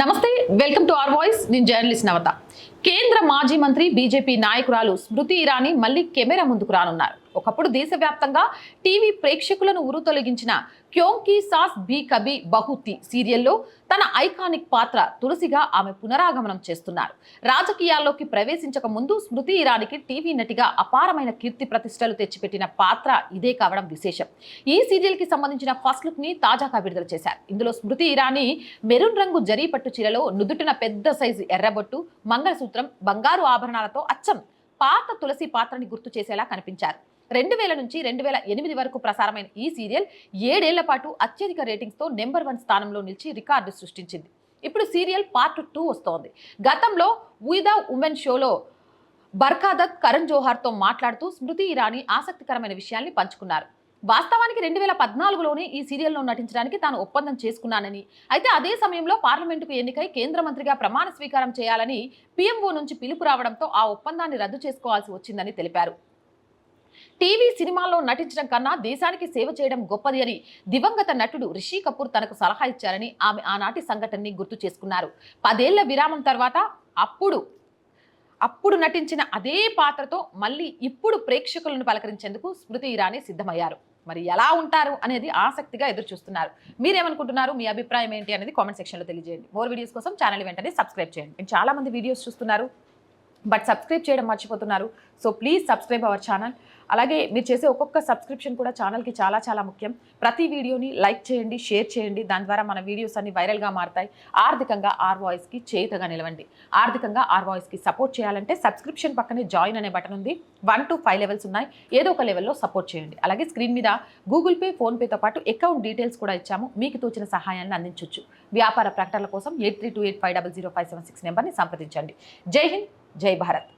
నమస్తే welcome to are voice. నేను journalist Navata. కేంద్ర మాజీ మంత్రి బీజేపీ నాయకురాలు స్మృతి ఇరానీ మళ్ళీ కెమెరా ముందుకు రానున్నారు. ఒకప్పుడు దేశవ్యాప్తంగా టీవీ ప్రేక్షకులను ఉరు తొలగించిన క్యోంకీ సాస్ బీ కబీ బహుతి సీరియల్లో తన ఐకానిక్ పాత్ర తులసిగా ఆమె పునరాగమనం చేస్తున్నారు. రాజకీయాల్లోకి ప్రవేశించక ముందు స్మృతి ఇరానీకి టీవీ నటిగా అపారమైన కీర్తి ప్రతిష్టలు తెచ్చిపెట్టిన పాత్ర ఇదే కావడం విశేషం. ఈ సీరియల్కి సంబంధించిన ఫస్ట్ లుక్ని తాజాగా విడుదల చేశారు. ఇందులో స్మృతి ఇరానీ మెరూన్ రంగు జరీ పట్టు చీరలో నుదుటిన పెద్ద సైజు ఎర్రబొట్టు మంగళసూత్రం బంగారు ఆభరణాలతో అచ్చం పాత తులసి పాత్రని గుర్తు చేసేలా కనిపించారు. రెండు వేల నుంచి రెండు వేల ఎనిమిది వరకు ప్రసారమైన ఈ సీరియల్ ఏడేళ్ళ పాటు అత్యధిక రేటింగ్స్తో నెంబర్ వన్ స్థానంలో నిలిచి రికార్డు సృష్టించింది. ఇప్పుడు సీరియల్ పార్ట్ టూ వస్తోంది. గతంలో ఉయిదా ఉమెన్ షోలో బర్ఖాదత్ కరణ్ జోహార్తో మాట్లాడుతూ స్మృతి ఇరానీ ఆసక్తికరమైన విషయాల్ని పంచుకున్నారు. వాస్తవానికి రెండు వేల పద్నాలుగులోనే ఈ సీరియల్లో నటించడానికి తాను ఒప్పందం చేసుకున్నానని అయితే అదే సమయంలో పార్లమెంటుకు ఎన్నికై కేంద్ర మంత్రిగా ప్రమాణ స్వీకారం చేయాలని పీఎంఓ నుంచి పిలుపు రావడంతో ఆ ఒప్పందాన్ని రద్దు చేసుకోవాల్సి వచ్చిందని తెలిపారు. టీవీ సినిమాల్లో నటించడం కన్నా దేశానికి సేవ చేయడం గొప్పది అని దివంగత నటుడు రిషి కపూర్ తనకు సలహా ఇచ్చారని ఆమె ఆనాటి సంఘటనని గుర్తు చేసుకున్నారు. పదేళ్ళ విరామం తర్వాత అప్పుడు అప్పుడు నటించిన అదే పాత్రతో మళ్ళీ ఇప్పుడు ప్రేక్షకులను పలకరించేందుకు స్మృతి ఇరానీ సిద్ధమయ్యారు. మరి ఎలా ఉంటారు అనేది ఆసక్తిగా ఎదురు చూస్తున్నారు మీరేమనుకుంటున్నారు? మీ అభిప్రాయం ఏంటి అనేది కామెంట్ సెక్షన్లో తెలియజేయండి. మోర్ వీడియోస్ కోసం ఛానల్ వెంటనే సబ్స్క్రైబ్ చేయండి. And చాలా మంది వీడియోస్ చూస్తున్నారు. బట్ సబ్స్క్రైబ్ చేయడం మర్చిపోతున్నారు. So please subscribe our channel. అలాగే మీరు చేసే ఒక్కొక్క సబ్స్క్రిప్షన్ కూడా ఛానల్కి చాలా చాలా ముఖ్యం. ప్రతి వీడియోని లైక్ చేయండి షేర్ చేయండి. దాని ద్వారా మన వీడియోస్ అన్ని వైరల్గా మారుతాయి. ఆర్థికంగా ఆర్ వాయిస్కి చేతగా నిలవండి. ఆర్థికంగా ఆర్ వాయిస్కి సపోర్ట్ చేయాలంటే సబ్స్క్రిప్షన్ పక్కనే జాయిన్ అనే బటన్ ఉంది. వన్ టు ఫైవ్ లెవెల్స్ ఉన్నాయి. ఏదో ఒక లెవెల్లో సపోర్ట్ చేయండి. అలాగే స్క్రీన్ మీద గూగుల్ పే ఫోన్పేతో పాటు అకౌంట్ డీటెయిల్స్ కూడా ఇచ్చాము. మీకు తోచిన సహాయాన్ని అందించవచ్చు వ్యాపార ప్రకటనల కోసం eight three two eight five double zero five seven six నెంబర్ని సంప్రదించండి. జై హింద్! జై భారత్